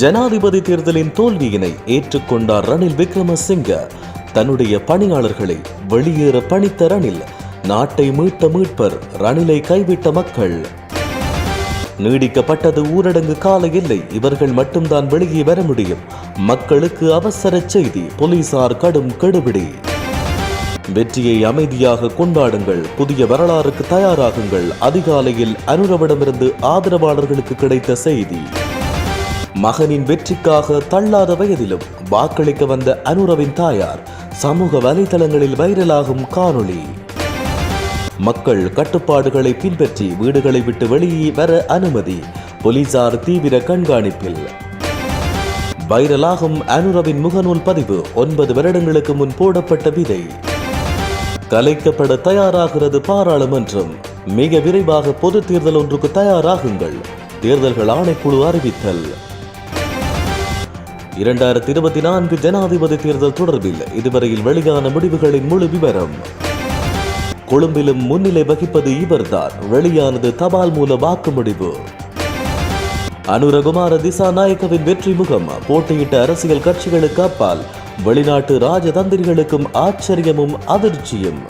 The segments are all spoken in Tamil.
ஜனாதிபதி தேர்தலின் தோல்வியினை ஏற்றுக்கொண்டார் ரணில் விக்ரமசிங்க. தன்னுடைய பணியாளர்களை வெளியேற பணித்த ரணில் நாட்டை மீட்ட மீட்பர் ரணிலை கைவிட்ட மக்கள். நீடிக்கப்பட்டது ஊரடங்கு கால இல்லை இவர்கள் மட்டும்தான் வெளியே வர முடியும். மக்களுக்கு அவசர செய்தி போலீசார் கடும் கெடுபிடி. வெற்றியை அமைதியாக கொண்டாடுங்கள் புதிய வரலாறுக்கு தயாராகுங்கள் அதிகாலையில் அனுரவிடமிருந்து ஆதரவாளர்களுக்கு கிடைத்த செய்தி. மகனின் வெற்றிக்காக தள்ளாத வயதிலும் வாக்களிக்க வந்த அனுரவின் தாயார் சமூக வலைதளங்களில் வைரலாகும் காணொளி. மக்கள் கட்டுப்பாடுகளை பின்பற்றி வீடுகளை விட்டு வெளியே வர அனுமதி போலீசார் தீவிர கண்காணிப்பில். வைரலாகும் அனுரவின் முகநூல் பதிவு ஒன்பது வருடங்களுக்கு முன் போடப்பட்ட விதை. கலைக்கப்பட தயாராகிறது பாராளுமன்றம். மிக விரைவாக பொது தேர்தல் ஒன்றுக்கு தயாராகுங்கள். தேர்தல்கள் ஆணைக்குழு அறிவித்தல். இரண்டாயிரத்தி இருபத்தி நான்கு ஜனாதிபதி தேர்தல் தொடர்பில் இதுவரையில் வெளியான முடிவுகளின் முழு விவரம். கொழும்பிலும் முன்னிலை வகிப்பது இவர்தான். வெளியானது தபால் மூல வாக்கு முடிவு. அனுரகுமார திசாநாயக்கவின் வெற்றி முகம். போட்டியிட்ட அரசியல் கட்சிகளுக்கு அப்பால். வெளிநாட்டு ராஜதந்திரிகளுக்கும் ஆச்சரியமும் அதிர்ச்சியும்.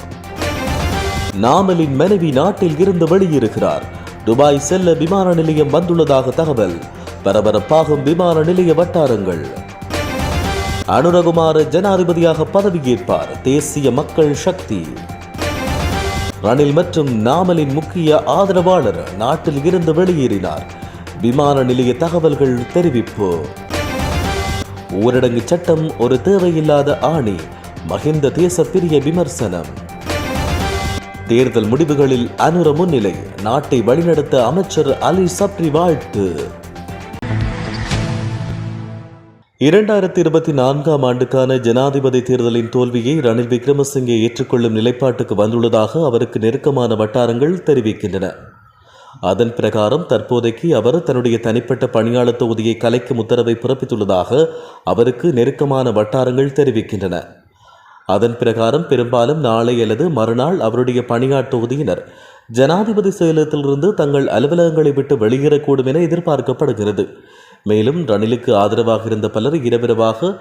நாமலின் மனைவி நாட்டில் இருந்து வெளியிருக்கிறார் துபாய் செல்ல விமான நிலையம் வந்துள்ளதாக தகவல். பரபரப்பாகும் விமான நிலைய வட்டாரங்கள். அனுரகுமார ஜனாதிபதியாக பதவியேற்பார். தேசிய மக்கள் சக்தி. ரணில் மற்றும் நாமலின் முக்கிய ஆதரவாளர் நாட்டில் இருந்து வெளியேறினார். விமான நிலைய தகவல்கள் தெரிவிப்பு. ஊரடங்கு சட்டம் ஒரு தேவையில்லாத ஆணி. மகிந்த தேசப்பிரிய விமர்சனம். தேர்தல் முடிவுகளில் அனுர முன்னிலை. நாட்டை வழிநடத்த அமைச்சர் அலி சப்ரி வாழ்த்து. இரண்டாயிரத்தி இருபத்தி நான்காம் ஆண்டுக்கான ஜனாதிபதி தேர்தலின் தோல்வியை ரணில் விக்ரமசிங்கே ஏற்றுக்கொள்ளும் நிலைப்பாட்டுக்கு வந்துள்ளதாக அவருக்கு நெருக்கமான வட்டாரங்கள் தெரிவிக்கின்றன. அதன் பிரகாரம் தற்போதைக்கு அவர் தன்னுடைய தனிப்பட்ட பணியாளர் தொகுதியை கலைக்கும் உத்தரவை பிறப்பித்துள்ளதாக அவருக்கு நெருக்கமான வட்டாரங்கள் தெரிவிக்கின்றன. அதன் பிரகாரம் பெரும்பாலும் நாளை அல்லது மறுநாள் அவருடைய பணியாட் தொகுதியினர் ஜனாதிபதி செயலகத்திலிருந்து தங்கள் அலுவலகங்களை விட்டு வெளியேறக்கூடும் என எதிர்பார்க்கப்படுகிறது. மேலும் ரணிலுக்கு ஆதரவாக இருந்த பலர் இரவிரவாக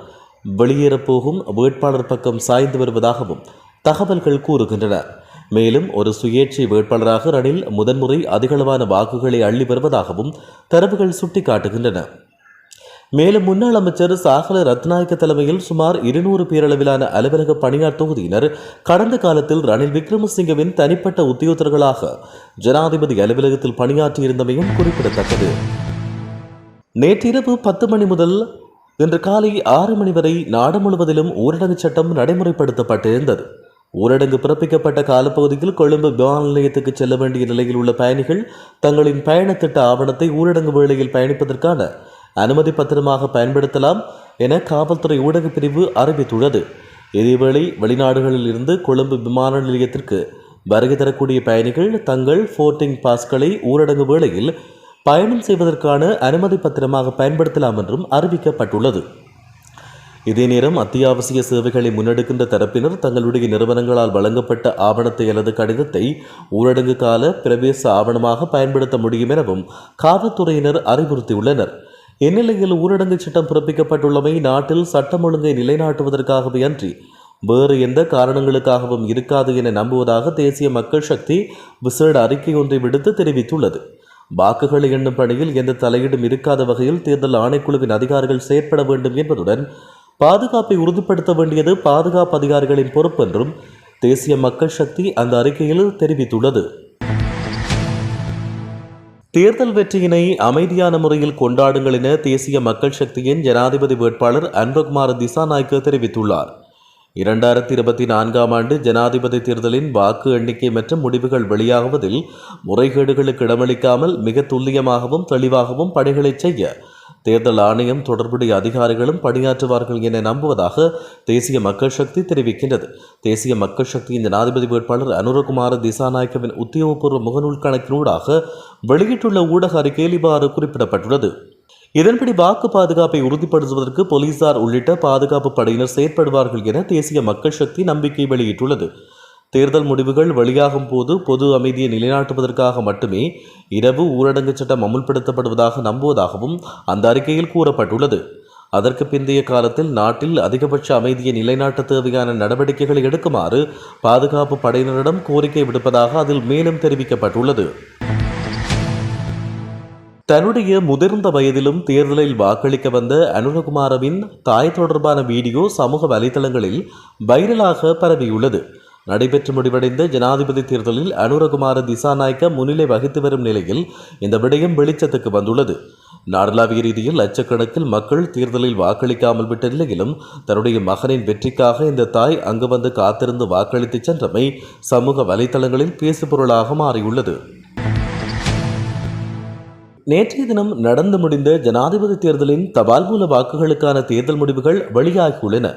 வெளியேறப்போகும் வேட்பாளர் பக்கம் சாய்ந்து வருவதாகவும் தகவல்கள் கூறுகின்றன. மேலும் ஒரு சுயேட்சை வேட்பாளராக ரணில் முதன்முறை அதிகளவான வாக்குகளை அள்ளி வருவதாகவும் தரவுகள் சுட்டிக்காட்டுகின்றன. மேலும் முன்னாள் அமைச்சர் சாகல ரத்நாயக்க தலைமையில் சுமார் இருநூறு பேரளவிலான அலுவலக பணியார் தொகுதியினர் கடந்த காலத்தில் ரணில் விக்ரமசிங்கவின் தனிப்பட்ட உத்தியோகர்களாக ஜனாதிபதி அலுவலகத்தில் பணியாற்றியிருந்தமையும் குறிப்பிடத்தக்கது. நேற்றிரவு பத்து மணி முதல் இன்று காலை ஆறு மணி வரை நாடு முழுவதிலும் ஊரடங்கு சட்டம் நடைமுறைப்படுத்தப்பட்டிருந்தது. ஊரடங்கு பிறப்பிக்கப்பட்ட காலப்பகுதியில் கொழும்பு விமான நிலையத்துக்கு செல்ல வேண்டிய நிலையில் உள்ள பயணிகள் தங்களின் பயணத்திட்ட ஆவணத்தை ஊரடங்கு வேளையில் பயணிப்பதற்கான அனுமதி பத்திரமாக பயன்படுத்தலாம் என காவல்துறை ஊடகப் பிரிவு அறிவித்துள்ளது. இதேவேளை வெளிநாடுகளில் இருந்து கொழும்பு விமான நிலையத்திற்கு வருகை தரக்கூடிய பயணிகள் தங்கள் ஃபோர்டிங் பாஸ்களை ஊரடங்கு வேளையில் பயணம் செய்வதற்கான அனுமதி பத்திரமாக பயன்படுத்தலாம் என்றும் அறிவிக்கப்பட்டுள்ளது. இதே நேரம் அத்தியாவசிய சேவைகளை முன்னெடுக்கின்ற தரப்பினர் தங்களுடைய நிறுவனங்களால் வழங்கப்பட்ட ஆவணத்தை அல்லது கடிதத்தை ஊரடங்கு கால பிரவேச ஆவணமாக பயன்படுத்த முடியும் எனவும் காவல்துறையினர் அறிவுறுத்தியுள்ளனர். இந்நிலையில் ஊரடங்கு சட்டம் பிறப்பிக்கப்பட்டுள்ளமை நாட்டில் சட்டம் ஒழுங்கை நிலைநாட்டுவதற்காகவே அன்றி வேறு எந்த காரணங்களுக்காகவும் இருக்காது என நம்புவதாக தேசிய மக்கள் சக்தி விசேட அறிக்கை ஒன்றை விடுத்து தெரிவித்துள்ளது. வாக்குகளை எண்ணும் பணியில் எந்த தலையீடும் இருக்காத வகையில் தேர்தல் ஆணைக்குழுவின் அதிகாரிகள் செயற்பட வேண்டும் என்பதுடன் பாதுகாப்பை உறுதிப்படுத்த வேண்டியது பாதுகாப்பு அதிகாரிகளின் பொறுப்பென்றும் தேசிய மக்கள் சக்தி அந்த அறிக்கையில் தெரிவித்துள்ளது. தேர்தல் வெற்றியினை அமைதியான முறையில் கொண்டாடுங்கள் என தேசிய மக்கள் சக்தியின் ஜனாதிபதி வேட்பாளர் அன்பகுமார் திசாநாய்க்கு தெரிவித்துள்ளார். இரண்டாயிரத்தி இருபத்தி நான்காம் ஆண்டு ஜனாதிபதி தேர்தலின் வாக்கு எண்ணிக்கை மற்றும் முடிவுகள் வெளியாகுவதில் முறைகேடுகளுக்கு இடமளிக்காமல் மிக துல்லியமாகவும் தெளிவாகவும் பணிகளை செய்ய தேர்தல் ஆணையம் தொடர்புடைய அதிகாரிகளும் பணியாற்றுவார்கள் என நம்புவதாக தேசிய மக்கள் சக்தி தெரிவிக்கின்றது. தேசிய மக்கள் சக்தியின் ஜனாதிபதி வேட்பாளர் அனுரகுமார திசாநாயக்கவின் உத்தியோகபூர்வ முகநூல் கணக்கினூடாக வெளியிட்டுள்ள ஊடக அறிக்கையில் இவ்வாறு குறிப்பிடப்பட்டுள்ளது. இதன்படி வாக்கு பாதுகாப்பை உறுதிப்படுத்துவதற்கு போலீசார் உள்ளிட்ட பாதுகாப்பு படையினர் செயற்படுவார்கள் என தேசிய மக்கள் சக்தி நம்பிக்கை வெளியிட்டுள்ளது. தேர்தல் முடிவுகள் வெளியாகும் போது பொது அமைதியை நிலைநாட்டுவதற்காக மட்டுமே இரவு ஊரடங்கு சட்டம் அமுல்படுத்தப்படுவதாக நம்புவதாகவும் அந்த அறிக்கையில் கூறப்பட்டுள்ளது. அதற்கு பிந்தைய காலத்தில் நாட்டில் அதிகபட்ச அமைதியை நிலைநாட்ட தேவையான நடவடிக்கைகளை எடுக்குமாறு பாதுகாப்பு படையினரிடம் கோரிக்கை விடுப்பதாக அதில் மேலும் தெரிவிக்கப்பட்டுள்ளது. தன்னுடைய முதிர்ந்த வயதிலும் தேர்தலில் வாக்களிக்க வந்த அனுரகுமாரவின் தாய் தொடர்பான வீடியோ சமூக வலைதளங்களில் வைரலாக பரவியுள்ளது. நடைபெற்று முடிவடைந்த ஜனாதிபதி தேர்தலில் அனுரகுமார திசாநாயக்க முன்னிலை வகித்து வரும் நிலையில் இந்த விடயம் வெளிச்சத்துக்கு வந்துள்ளது. நாடளாவிய ரீதியில் லட்சக்கணக்கில் மக்கள் தேர்தலில் வாக்களிக்காமல் விட்ட நிலையிலும் தன்னுடைய மகனின் வெற்றிக்காக இந்த தாய் அங்கு வந்து காத்திருந்து வாக்களித்து சென்றமை சமூக வலைதளங்களில் பேசுபொருளாக மாறியுள்ளது. நேற்றைய தினம் நடந்து முடிந்த ஜனாதிபதி தேர்தலின் தபால் மூல வாக்குகளுக்கான தேர்தல் முடிவுகள் வெளியாகியுள்ளன.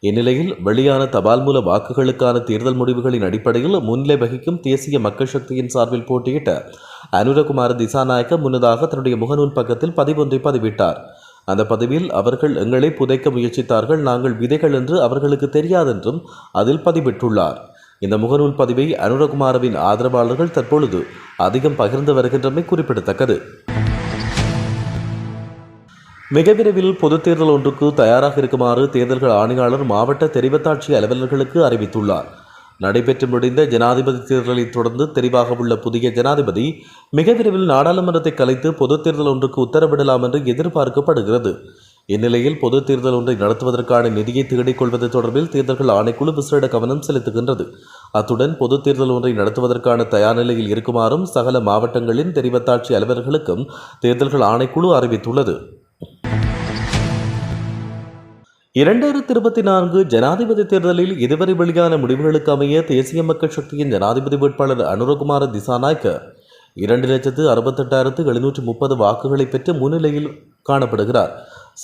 இந்நிலையில் வெளியான தபால் மூல வாக்குகளுக்கான தேர்தல் முடிவுகளின் அடிப்படையில் முன்னிலை வகிக்கும் தேசிய மக்கள் சக்தியின் சார்பில் போட்டியிட்ட அனுரகுமார் திசாநாயக்க முன்னதாக தன்னுடைய முகநூல் பக்கத்தில் பதிவொன்றை பதிவிட்டார். அந்த பதிவில் அவர்கள் எங்களை புதைக்க முயற்சித்தார்கள் நாங்கள் விதைகள் என்று அவர்களுக்கு தெரியாதென்றும் அதில் பதிவிட்டுள்ளார். இந்த முகநூல் பதிவை அனுரகுமாரவின் ஆதரவாளர்கள் தற்பொழுது அதிகம் பகிர்ந்து வருகின்றமை குறிப்பிடத்தக்கது. மிக விரைவில் பொதுத் தேர்தல் ஒன்றுக்கு தயாராக இருக்குமாறு தேர்தல்கள் ஆணையாளர் மாவட்ட தெரிவத்தாட்சி அலுவலர்களுக்கு அறிவித்துள்ளார். நடைபெற்று முடிந்த ஜனாதிபதி தேர்தலை தொடர்ந்து தெரிவாக உள்ள புதிய ஜனாதிபதி மிக விரைவில் நாடாளுமன்றத்தை கலைத்து பொதுத் தேர்தல் ஒன்றுக்கு உத்தரவிடலாம் என்று எதிர்பார்க்கப்படுகிறது. இந்நிலையில் பொதுத் தேர்தல் ஒன்றை நடத்துவதற்கான நிதியை தேடிக் கொள்வது தொடர்பில் தேர்தல்கள் ஆணைக்குழு விசேட கவனம் செலுத்துகின்றது. அத்துடன் பொதுத் தேர்தல் ஒன்றை நடத்துவதற்கான தயார் நிலையில் இருக்குமாறும் சகல மாவட்டங்களின் தெரிவத்தாட்சி அலுவலர்களுக்கும் தேர்தல்கள் ஆணைக்குழு அறிவித்துள்ளது. இரண்டாயிரத்தி இருபத்தி நான்கு ஜனாதிபதி தேர்தலில் இதுவரை வெளியான முடிவுகளுக்கு அமைய தேசிய மக்கள் சக்தியின் ஜனாதிபதி வேட்பாளர் அனுரகுமார திசாநாய்க்கு இரண்டு லட்சத்து அறுபத்தெட்டாயிரத்து எழுநூற்று முப்பது வாக்குகளை பெற்று முன்னிலையில் காணப்படுகிறார்.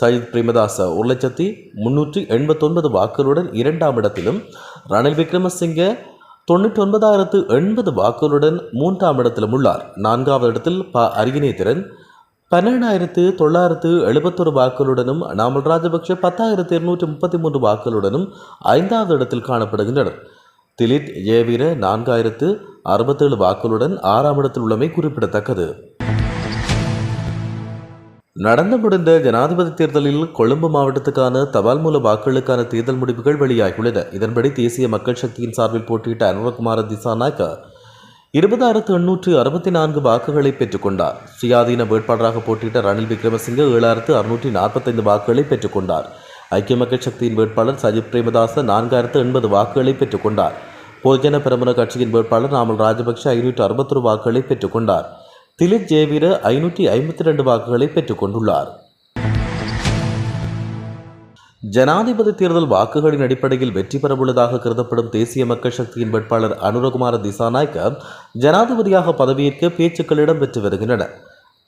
சயித் பிரேமதாச ஒரு லட்சத்தி முன்னூற்றி எண்பத்தொன்பது வாக்குகளுடன் இரண்டாம் இடத்திலும் ரணில் விக்ரமசிங்க தொண்ணூற்றி ஒன்பதாயிரத்து எண்பது வாக்குகளுடன் மூன்றாம் இடத்திலும் உள்ளார். நான்காவது இடத்தில் ப அரியநேத்திரன் பன்னெண்டாயிரத்து தொள்ளாயிரத்து எழுபத்தொரு வாக்குகளுடனும் நாமல் ராஜபக்ஷ பத்தாயிரத்து இருநூற்றி முப்பத்தி மூன்று வாக்குகளுடனும் ஐந்தாவது இடத்தில் காணப்படுகின்றனர். திலித் ஜெயவீர நான்காயிரத்து அறுபத்தேழு வாக்குகளுடன் ஆறாம் இடத்தில் உள்ளமை குறிப்பிடத்தக்கது. நடந்து முடிந்த ஜனாதிபதி தேர்தலில் கொழும்பு மாவட்டத்துக்கான தபால் மூல வாக்குகளுக்கான தேர்தல் முடிவுகள் வெளியாகியுள்ளன. இதன்படி தேசிய மக்கள் சக்தியின் சார்பில் போட்டியிட்ட அனுரகுமார திசாநாயக்க இருபதாயிரத்து எண்ணூற்று அறுபத்தி நான்கு வாக்குகளை பெற்றுக்கொண்டார். சுயாதீன வேட்பாளராக போட்டியிட்ட ரணில் விக்ரமசிங்க ஏழாயிரத்து அறுநூற்றி நாற்பத்தைந்து வாக்குகளை பெற்றுக்கொண்டார். ஐக்கிய மக்கள் சக்தியின் வேட்பாளர் சஜித் பிரேமதாச நான்காயிரத்து எண்பது வாக்குகளை பெற்றுக்கொண்டார். பொதுஜன பெரமுன கட்சியின் வேட்பாளர் நாமல் ராஜபக்ஷ ஐநூற்று அறுபத்தொரு வாக்குகளை பெற்றுக்கொண்டார். திலித் ஜெயவீர ஐநூற்றி ஐம்பத்தி ரெண்டு வாக்குகளை பெற்றுக்கொண்டுள்ளார். ஜனாதிபதி தேர்தல் வாக்குகளின் அடிப்படையில் வெற்றி பெறவுள்ளதாக கருதப்படும் தேசிய மக்கள் சக்தியின் வேட்பாளர் அனுரகுமார திசாநாயக்க ஜனாதிபதியாக பதவியேற்க பேச்சுக்கள் இடம்பெற்று வருகின்றன.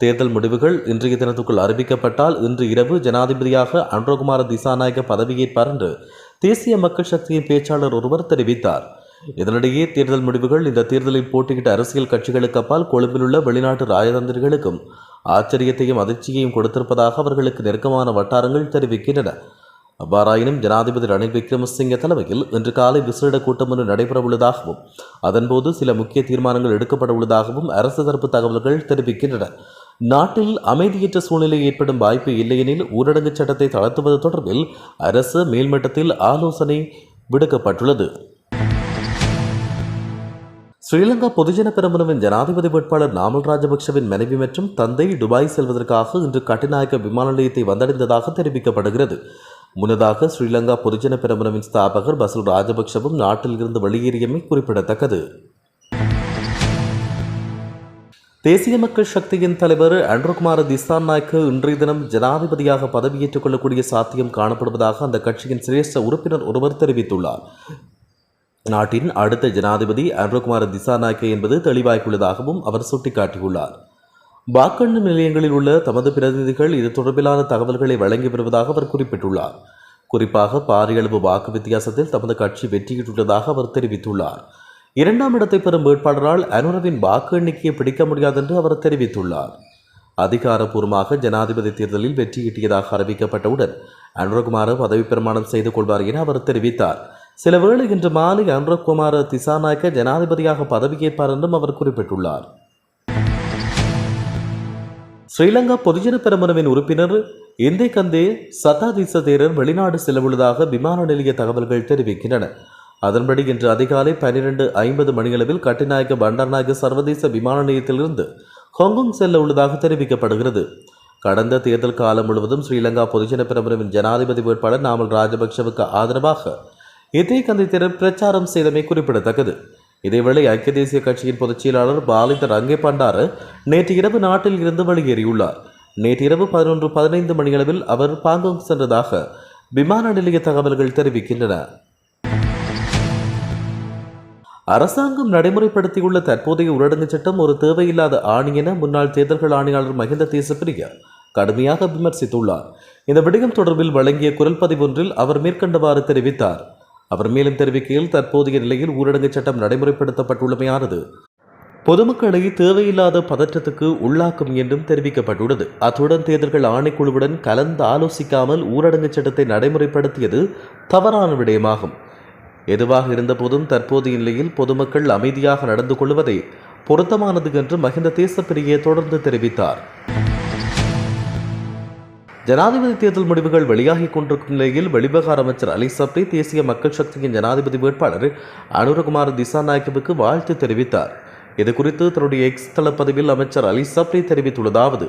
தேர்தல் முடிவுகள் இன்றைய தினத்துக்குள் அறிவிக்கப்பட்டால் இன்று இரவு ஜனாதிபதியாக அனுரகுமார திசாநாயக்க பதவியேற்பார் என்று தேசிய மக்கள் சக்தியின் பேச்சாளர் ஒருவர் தெரிவித்தார். இதனிடையே தேர்தல் முடிவுகள் இந்த தேர்தலில் போட்டியிட்ட அரசியல் கட்சிகளுக்கு அப்பால் கொழும்பில் உள்ள வெளிநாட்டு ராஜதந்திரிகளுக்கும் ஆச்சரியத்தையும் அதிர்ச்சியையும் கொடுத்திருப்பதாக அவர்களுக்கு நெருக்கமான வட்டாரங்கள் தெரிவிக்கின்றன. அவ்வாறாயினும் ஜனாதிபதி ரணில் விக்ரமசிங்க தலைமையில் இன்று காலை விசேட கூட்டம் ஒன்று நடைபெறவுள்ளதாகவும் அதன்போது சில முக்கிய தீர்மானங்கள் எடுக்கப்பட உள்ளதாகவும் அரசு தரப்பு தகவல்கள் தெரிவிக்கின்றன. நாட்டில் அமைதியற்ற சூழ்நிலை ஏற்படும் வாய்ப்பு இல்லையெனில் ஊரடங்கு சட்டத்தை தளர்த்துவது தொடர்பில் அரசு மேல்மட்டத்தில் ஆலோசனை விடுக்கப்பட்டுள்ளது. ஸ்ரீலங்கா பொதுஜன பெரமுனவின் ஜனாதிபதி வேட்பாளர் நாமல் ராஜபக்சவின் மனைவி மற்றும் தந்தை துபாய் செல்வதற்காக இன்று கட்டுநாயக்க விமான நிலையத்தை வந்தடைந்ததாக தெரிவிக்கப்படுகிறது. முன்னதாக ஸ்ரீலங்கா பொதுஜன பெரமுனவின் ஸ்தாபகர் பசுல் ராஜபக்சவும் நாட்டில் இருந்து வெளியேறியமை குறிப்பிடத்தக்கது. தேசிய மக்கள் சக்தியின் தலைவர் அன்ருகுமார திசான் நாய்க்கு இன்றைய தினம் ஜனாதிபதியாக பதவியேற்றுக் கொள்ளக்கூடிய சாத்தியம் காணப்படுவதாக அந்த கட்சியின் சிரேஷ்ட உறுப்பினர் ஒருவர் தெரிவித்துள்ளார். நாட்டின் அடுத்த ஜனாதிபதி அன்ருகுமார திசாநாயக்க என்பது தெளிவாய்க்குள்ளதாகவும் அவர் சுட்டிக்காட்டியுள்ளார். வாக்கெண்ணும் நிலையங்களில் உள்ள தமது பிரதிநிதிகள் இது தொடர்பிலான தகவல்களை வழங்கி வருவதாக அவர் குறிப்பிட்டுள்ளார். குறிப்பாக பாரியளவு வாக்கு வித்தியாசத்தில் தமது கட்சி வெற்றியிட்டுள்ளதாக அவர் தெரிவித்துள்ளார். இரண்டாம் இடத்தை பெறும் வேட்பாளரால் அனுரவின் வாக்கு எண்ணிக்கையை பிடிக்க முடியாது என்று அவர் தெரிவித்துள்ளார். அதிகாரப்பூர்வமாக ஜனாதிபதி தேர்தலில் வெற்றியீட்டியதாக அறிவிக்கப்பட்டவுடன் அனுரகுமார பதவி பிரமாணம் செய்து கொள்வார் என அவர் தெரிவித்தார். சில வேளை இன்று மாலை அனுரகுமார திசாநாயக்க ஜனாதிபதியாக பதவியேற்பார் என்றும் அவர் குறிப்பிட்டுள்ளார். ஸ்ரீலங்கா பொதுஜன பெருமனவின் உறுப்பினர் இந்தே கந்தே சத்தாதிச தேரர் வெளிநாடு செல்லவுள்ளதாக விமான நிலைய தகவல்கள் தெரிவிக்கின்றன. அதன்படி இன்று அதிகாலை பன்னிரண்டு ஐம்பது மணியளவில் கட்டிநாயக்க பண்டார்நாயக்க சர்வதேச விமான நிலையத்திலிருந்து ஹாங்காங் செல்ல உள்ளதாக தெரிவிக்கப்படுகிறது. கடந்த தேர்தல் காலம் முழுவதும் ஸ்ரீலங்கா பொதுஜன பெரமுனவின் ஜனாதிபதி வேட்பாளர் நாமல் ராஜபக்ஷவுக்கு ஆதரவாக இதே கந்தை தேரர் பிரச்சாரம் செய்தமை குறிப்பிடத்தக்கது. இதேவேளை ஐக்கிய தேசிய கட்சியின் பொதுச் செயலாளர் பாலித ரங்கே பண்டார நேற்று இரவு நாட்டில் இருந்து வெளியேறியுள்ளார். நேற்று இரவு பதினொன்று பதினைந்து மணியளவில் அவர் பாங்காங் சென்றதாக விமான நிலைய தகவல்கள் தெரிவிக்கின்றன. அரசாங்கம் நடைமுறைப்படுத்தியுள்ள தற்போதைய ஊரடங்கு சட்டம் ஒரு தேவையில்லாத ஆணி என முன்னாள் தேர்தல்கள் ஆணையாளர் மஹிந்த தேசப்பிரிய கடுமையாக விமர்சித்துள்ளார். இந்த விடயம் தொடர்பில் வழங்கிய குரல் பதிவொன்றில் அவர் மேற்கண்டவாறு தெரிவித்தார். அவர் மேலும் தெரிவிக்கையில் தற்போதைய நிலையில் ஊரடங்கு சட்டம் நடைமுறைப்படுத்தப்பட்டுள்ளமையானது. பொதுமக்களை தேவையில்லாத பதற்றத்துக்கு உள்ளாக்கும் என்றும் தெரிவிக்கப்பட்டுள்ளது. அத்துடன் தேர்தல்கள் ஆணைக்குழுவுடன் கலந்து ஆலோசிக்காமல் ஊரடங்கு சட்டத்தை நடைமுறைப்படுத்தியது தவறான விடயமாகும். எதுவாக இருந்தபோதும் தற்போதைய நிலையில் பொதுமக்கள் அமைதியாக நடந்து கொள்வதை பொருத்தமானது என்று மஹிந்த தேசப்பிரியே தொடர்ந்து தெரிவித்தார். ஜனாதிபதி தேர்தல் முடிவுகள் வெளியாகிக் கொண்டிருக்கும் நிலையில் வெளிவிவகார அமைச்சர் அலி சப்ரி தேசிய மக்கள் சக்தியின் ஜனாதிபதி வேட்பாளர் அனுரகுமார் திசாநாயக்கவுக்கு வாழ்த்து தெரிவித்தார். இதுகுறித்து தன்னுடைய எக்ஸ் தள பதிவில் அமைச்சர் அலி சப்ரி தெரிவித்துள்ளதாவது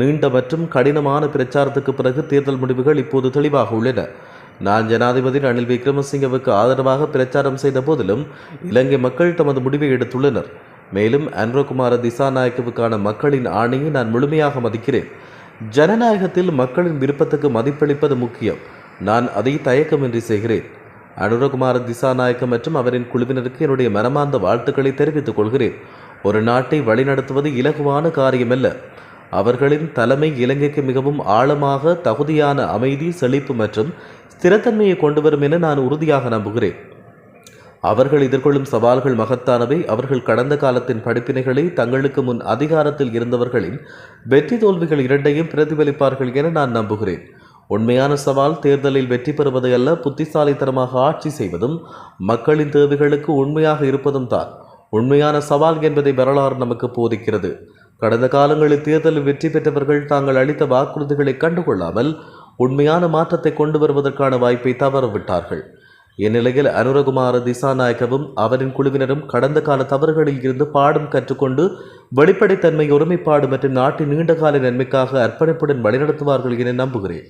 நீண்ட மற்றும் கடினமான பிரச்சாரத்துக்கு பிறகு தேர்தல் முடிவுகள் இப்போது தெளிவாக உள்ளன. நான் ஜனாதிபதி ரணில் விக்ரமசிங்கவுக்கு ஆதரவாக பிரச்சாரம் செய்த போதிலும் இலங்கை மக்கள் தமது முடிவை எடுத்துள்ளனர். மேலும் அன்ரகுமார திசாநாயக்கவுக்கான மக்களின் ஆணையை நான் முழுமையாக மதிக்கிறேன். ஜனநாயகத்தில் மக்களின் விருப்பத்துக்கு மதிப்பளிப்பது முக்கியம். நான் அதை தயக்கமின்றி செய்கிறேன். அனுரகுமார திசாநாயக்க மற்றும் அவரின் குழுவினருக்கு என்னுடைய மனமார்ந்த வாழ்த்துக்களை தெரிவித்துக் கொள்கிறேன். ஒரு நாட்டை வழிநடத்துவது இலகுவான காரியமல்ல. அவர்களின் தலைமை இலங்கைக்கு மிகவும் ஆழமாக தகுதியான அமைதி செழிப்பு மற்றும் ஸ்திரத்தன்மையை கொண்டு வரும் என நான் உறுதியாக நம்புகிறேன். அவர்கள் எதிர்கொள்ளும் சவால்கள் மகத்தானவை. அவர்கள் கடந்த காலத்தின் படிப்பினைகளை தங்களுக்கு முன் அதிகாரத்தில் இருந்தவர்களின் வெற்றி தோல்விகள் இரண்டையும் பிரதிபலிப்பார்கள் என நான் நம்புகிறேன். உண்மையான சவால் தேர்தலில் வெற்றி பெறுவது அல்ல புத்திசாலித்தனமாக ஆட்சி செய்வதும் மக்களின் தேவைகளுக்கு உண்மையாக இருப்பதும் தான். உண்மையான சவால் என்பதை வரலாறு நமக்கு போதிக்கிறது. கடந்த காலங்களில் தேர்தலில் வெற்றி பெற்றவர்கள் தாங்கள் அளித்த வாக்குறுதிகளை கண்டுகொள்ளாமல் உண்மையான மாற்றத்தை கொண்டு வருவதற்கான வாய்ப்பை தவறவிட்டார்கள். இந்நிலையில் அனுரகுமார திசாநாயகவும் அவரின் குழுவினரும் கடந்த கால தவறுகளில் இருந்து பாடம் கற்றுக்கொண்டு வெளிப்படைத்தன்மை ஒருமைப்பாடு மற்றும் நாட்டின் நீண்டகால நன்மைக்காக அர்ப்பணிப்புடன் வழிநடத்துவார்கள் என நம்புகிறேன்.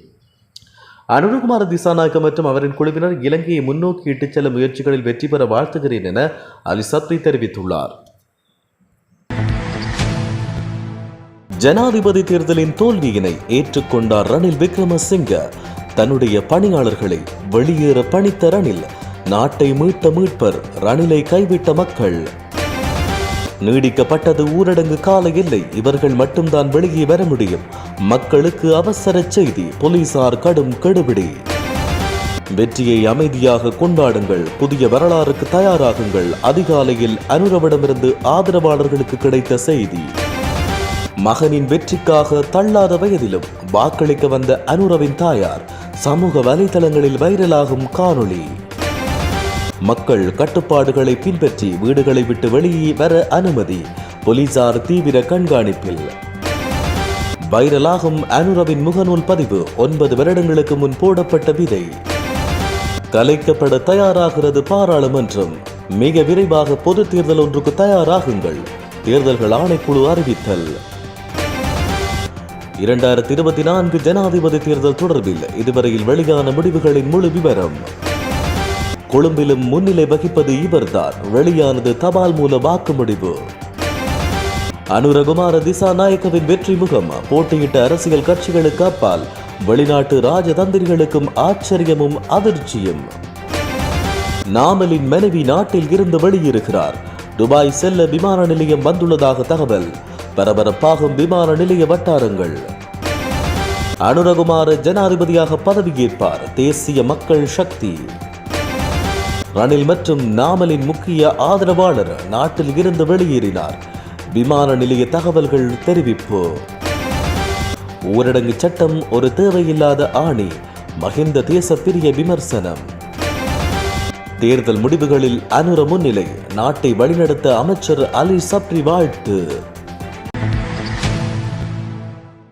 அனுரகுமார திசாநாயகம் மற்றும் அவரின் குழுவினர் இலங்கையை முன்னோக்கி இட்டுச் செல்லும் முயற்சிகளில் வெற்றி பெற வாழ்த்துகிறேன் என அலி சத்ரி தெரிவித்துள்ளார். ஜனாதிபதி தேர்தலின் தோல்வியினை ஏற்றுக்கொண்டார் ரணில் விக்ரமசிங்க. தன்னுடைய பணியாளர்களை வெளியேற பணித்த ரணில் நாட்டை மீட்ட மீட்பர் ரணிலை கைவிட்ட மக்கள். நீடிக்கப்பட்டது ஊரடங்கு கால இல்லை இவர்கள் மட்டும்தான் வெளியே வர முடியும். மக்களுக்கு அவசர செய்தி போலீசார் கடும் கெடுபிடி. வெற்றியை அமைதியாக கொண்டாடுங்கள் புதிய வரலாறுக்கு தயாராகுங்கள் அதிகாலையில் அனுரவிடமிருந்து ஆதரவாளர்களுக்கு கிடைத்த செய்தி. மகனின் வெற்றிக்காக தள்ளாத வயதிலும் வாக்களிக்க வந்த அனுரவின் தாயார் சமூக வலைதளங்களில் வைரலாகும் காணொளி. மக்கள் கட்டுப்பாடுகளை பின்பற்றி வீடுகளை விட்டு வெளியே வர அனுமதி போலீசார் தீவிர கண்காணிப்பில். வைரலாகும் அனுரவின் முகநூல் பதிவு ஒன்பது வருடங்களுக்கு முன் போடப்பட்ட விதை. கலைக்கப்பட தயாராகிறது பாராளுமன்றம். மிக விரைவாக பொது தேர்தல் ஒன்றுக்கு தயாராகுங்கள். தேர்தல்கள் ஆணைக்குழு அறிவித்தல். இரண்டாயிரத்தி இருபத்தி நான்கு ஜனாதிபதி தேர்தல் தொடர்பில் இதுவரையில் வெளியான முடிவுகளின் முழு விவரம். கொழும்பிலும் முன்னிலை வகிப்பது இவர்தான். வெளியானது தபால் மூல வாக்கு முடிவு. அனுரகுமார திசாநாயக்கவின் வெற்றி முகம். போட்டியிட்ட அரசியல் கட்சிகளுக்கு அப்பால். வெளிநாட்டு ராஜதந்திரிகளுக்கும் ஆச்சரியமும் அதிர்ச்சியும். நாமலின் மனைவி நாட்டில் இருந்து வெளியிருக்கிறார் துபாய் செல்ல விமான நிலையம் வந்துள்ளதாக தகவல். பரபரப்பாகும் விமான நிலைய வட்டாரங்கள். அனுரகுமார ஜனாதிபதியாக பதவியேற்பார். தேசிய மக்கள் சக்தி. ரணில் மற்றும் நாமலின் முக்கிய ஆதரவாளர் நாட்டில் இருந்து வெளியேறினார். விமான நிலைய தகவல்கள் தெரிவிப்பு. ஊரடங்கு சட்டம் ஒரு தேவையில்லாத ஆணி. மஹிந்த தேசப்பிரிய விமர்சனம். தேர்தல் முடிவுகளில் அனுர முன்னிலை. நாட்டை வழிநடத்த அமைச்சர் அலி சப்ரி வாழ்த்து.